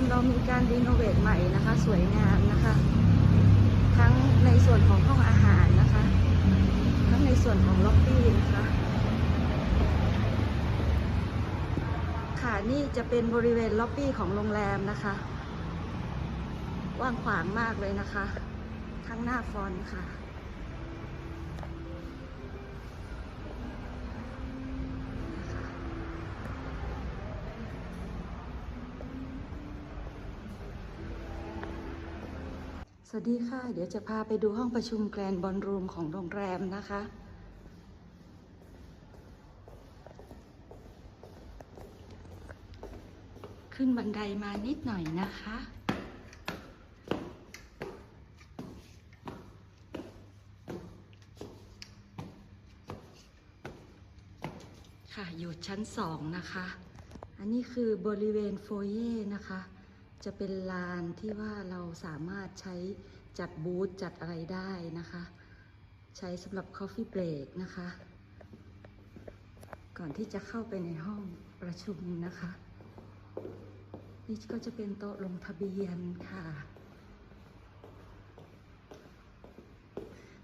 มเรามีการรีโนเวทใหม่นะคะ สวยงามนะคะ ทั้งในส่วนของห้องอาหารนะคะ ทั้งในส่วนของล็อบบี้นะคะค่ะนี่จะเป็นบริเวณล็อบบี้ของโรงแรมนะคะกว้างขวางมากเลยนะคะ ทั้งหน้าฟอนค่ะ สวัสดีค่ะ เดี๋ยวจะพาไปดูห้องประชุมแกรนบอลรูมของโรงแรมนะคะ ขึ้นบันไดมานิดหน่อยนะคะ ค่ะอยู่ชั้นสองนะคะ อันนี้คือบริเวณโฟเย่นะคะ จะเป็นลานที่ว่าเราสามารถใช้จัดบูธจัดอะไรได้นะคะ ใช้สำหรับ Coffee Break นะคะ ก่อนที่จะเข้าไปในห้องประชุมนะคะ นี่ก็จะเป็นโต๊ะลงทะเบียนค่ะ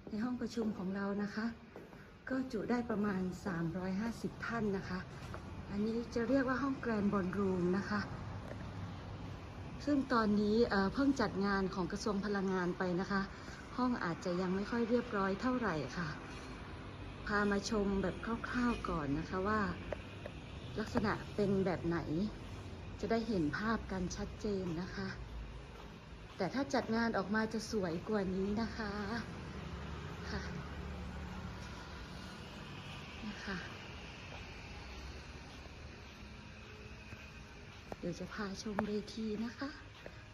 ในห้องประชุมของเรานะคะ ก็จุได้ประมาณ 350 ท่านนะคะ อันนี้จะเรียกว่าห้องแกรนด์บอลรูมนะคะ ซึ่งตอนนี้เพิ่งจัดงานของกระทรวงพลังงานไปนะคะ ห้องอาจจะยังไม่ค่อยเรียบร้อยเท่าไหร่ค่ะ พามาชมแบบคร่าวๆก่อนนะคะว่า ลักษณะเป็นแบบไหน จะได้เห็นภาพกันชัดเจนนะคะ แต่ถ้าจัดงานออกมาจะสวยกว่านี้นะคะค่ะนะคะ ดี๋ยวจะพาชมเวทีนะคะ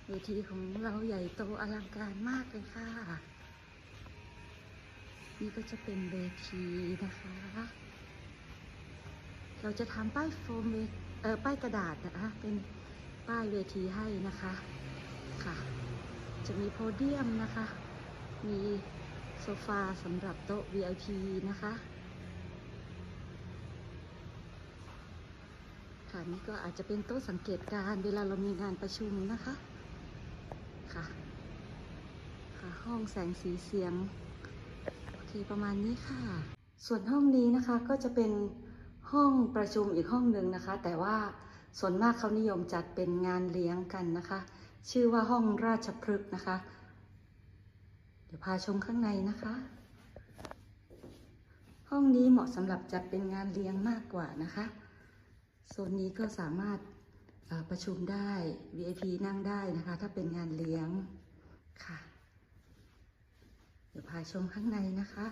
เวทีของเราใหญ่โตอลังการมากเลยค่ะ นี่ก็จะเป็นเวทีนะคะ เราจะทำป้ายโฟมเวเออป้ายกระดาษนะคะเป็นป้ายเวทีให้นะคะค่ะ จะมีโพเดียมนะคะ มีโซฟาสำหรับโต๊ะ VIP นะคะ ค่ะ นี่ก็อาจจะเป็นโต๊ะสังเกตการเวลาเรามีงานประชุมนะคะค่ะค่ะ ห้องแสงสีเสียงโอเคประมาณนี้ค่ะ ส่วนห้องนี้นะคะก็จะเป็นห้องประชุมอีกห้องหนึ่งนะคะ แต่ว่าส่วนมากเขานิยมจัดเป็นงานเลี้ยงกันนะคะ ชื่อว่าห้องราชพฤกษ์นะคะ เดี๋ยวพาชมข้างในนะคะ ห้องนี้เหมาะสำหรับจัดเป็นงานเลี้ยงมากกว่านะคะ โซนนี้ก็สามารถประชุมได้ VIP นั่งได้นะคะ ถ้าเป็นงานเลี้ยงค่ะ เดี๋ยวพาชมข้างในนะคะ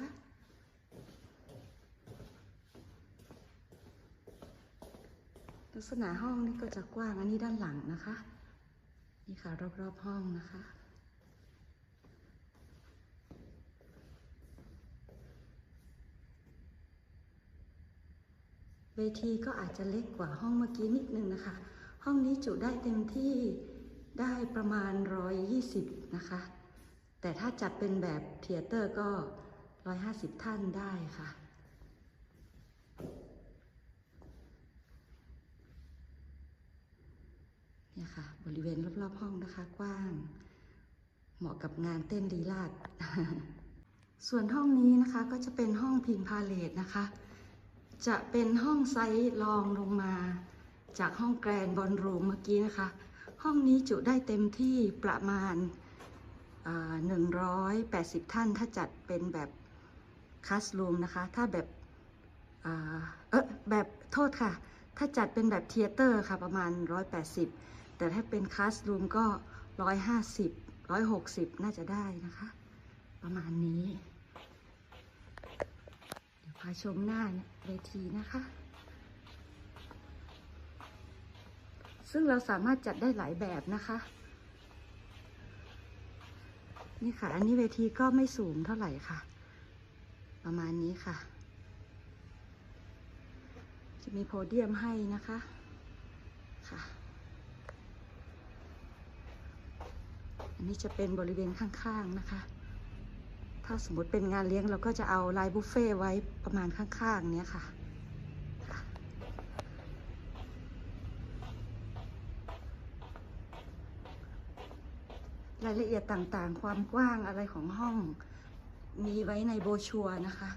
ลักษณะห้องนี่ก็จะกว้างอันนี้ด้านหลังนะคะ นี่ค่ะรอบๆห้องนะคะ วทีก็อาจจะเล็กกว่าห้องเมื่อกี้นิดนึงนะคะ ห้องนี้จุได้เต็มที่ได้ประมาณ 120 นะคะ แต่ถ้าจัดเป็นแบบเทเตอร์ก็ 150 ท่านได้ค่ะ เนี่ยค่ะ บริเวณรอบๆห้องนะคะกว้าง เหมาะกับงานเต้นลีลาด ส่วนห้องนี้นะคะก็จะเป็นห้องพิงพาเลทนะคะ จะเป็นห้องไซส์รองลงมา จากห้องแกรนบอลรูมเมื่อกี้นะคะ ห้องนี้จุได้เต็มที่ประมาณหนึ่งร้อยแปดสิบท่านถ้าจัดเป็นแบบคัสรูมนะคะ ถ้าแบบเออแบบโทษค่ะ ถ้าจัดเป็นแบบเทเตอร์ค่ะประมาณ 180 แต่ถ้าเป็นคัสรูมก็ 150 160 น่าจะได้นะคะ ประมาณนี้ พาชมหน้าเวทีนะคะ ซึ่งเราสามารถจัดได้หลายแบบนะคะ นี่ค่ะ อันนี้เวทีก็ไม่สูงเท่าไหร่ค่ะ ประมาณนี้ค่ะ จะมีโพเดียมให้นะคะค่ะอันนี้จะเป็นบริเวณข้างๆนะคะ ถ้าสมมติเป็นงานเลี้ยงเราก็จะเอาไลน์บุฟเฟ่ไว้ประมาณข้างๆ เนี้ยค่ะ รายละเอียดต่างๆ ความกว้างอะไรของห้อง มีไว้ในโบชัวนะคะ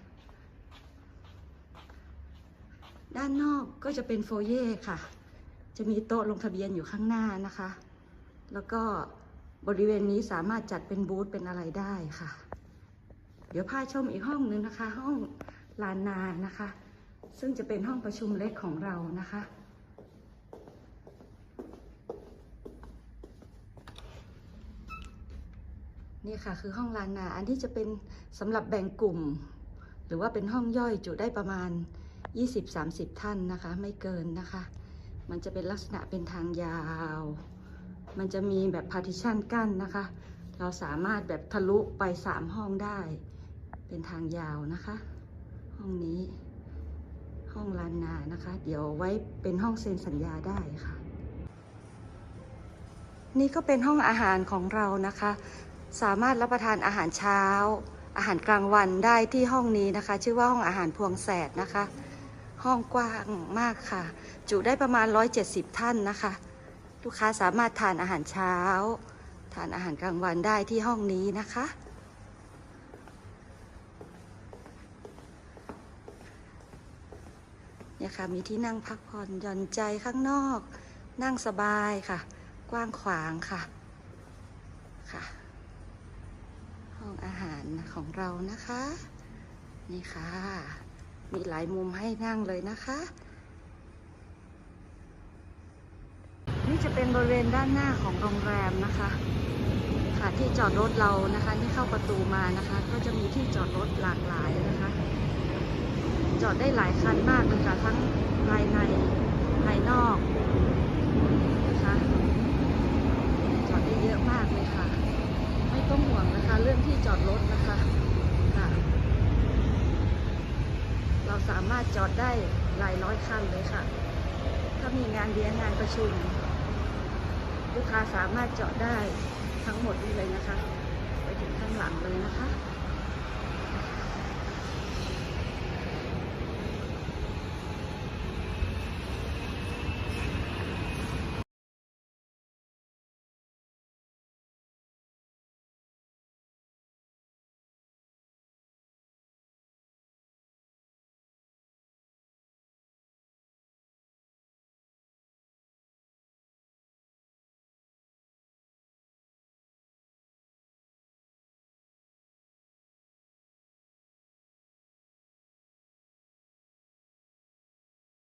ด้านนอกก็จะเป็นโฟเย่ค่ะ จะมีโต๊ะลงทะเบียนอยู่ข้างหน้านะคะ แล้วก็บริเวณนี้สามารถจัดเป็นบูธเป็นอะไรได้ค่ะ เดี๋ยวพาชมอีกห้องหนึ่งนะคะ ห้องลานนานะคะ ซึ่งจะเป็นห้องประชุมเล็กของเรานะคะ นี่ค่ะคือห้องลานนา อันที่จะเป็นสำหรับแบ่งกลุ่ม หรือว่าเป็นห้องย่อยจุได้ประมาณ 20-30 ท่านนะคะ ไม่เกินนะคะ มันจะเป็นลักษณะเป็นทางยาว มันจะมีแบบ partition กั้นนะคะเราสามารถแบบทะลุไป 3 ห้องได้ เป็นทางยาวนะคะ ห้องนี้ห้องลานนานะคะ เดี๋ยวไว้เป็นห้องเซ็นสัญญาได้ค่ะ นี่ก็เป็นห้องอาหารของเรานะคะ สามารถรับประทานอาหารเช้า อาหารกลางวันได้ที่ห้องนี้นะคะ ชื่อว่าห้องอาหารพวงแสดนะคะ ห้องกว้างมากค่ะ จุได้ประมาณ 170 ท่านนะคะ ลูกค้าสามารถทานอาหารเช้า ทานอาหารกลางวันได้ที่ห้องนี้นะคะ เนี่ยค่ะมีที่นั่งพักผ่อนหย่อนใจข้างนอก นั่งสบายค่ะ กว้างขวางค่ะค่ะ ห้องอาหารของเรานะคะ นี่ค่ะ มีหลายมุมให้นั่งเลยนะคะ นี่จะเป็นบริเวณด้านหน้าของโรงแรมนะคะค่ะที่จอดรถเรานะคะที่เข้าประตูมานะคะ ก็จะมีที่จอดรถหลากหลายนะคะ จอดได้หลายคันมากเลยค่ะทั้งภายในภายนอกนะคะจอดได้เยอะมากเลยค่ะ ไม่ต้องห่วงนะคะ เรื่องที่จอดรถนะคะค่ะ เราสามารถจอดได้หลายร้อยคันเลยค่ะ ถ้ามีงานเลี้ยงงานประชุม ลูกค้าสามารถจอดได้ทั้งหมดนี่เลยนะคะ ไปถึงข้างหลังเลยนะคะ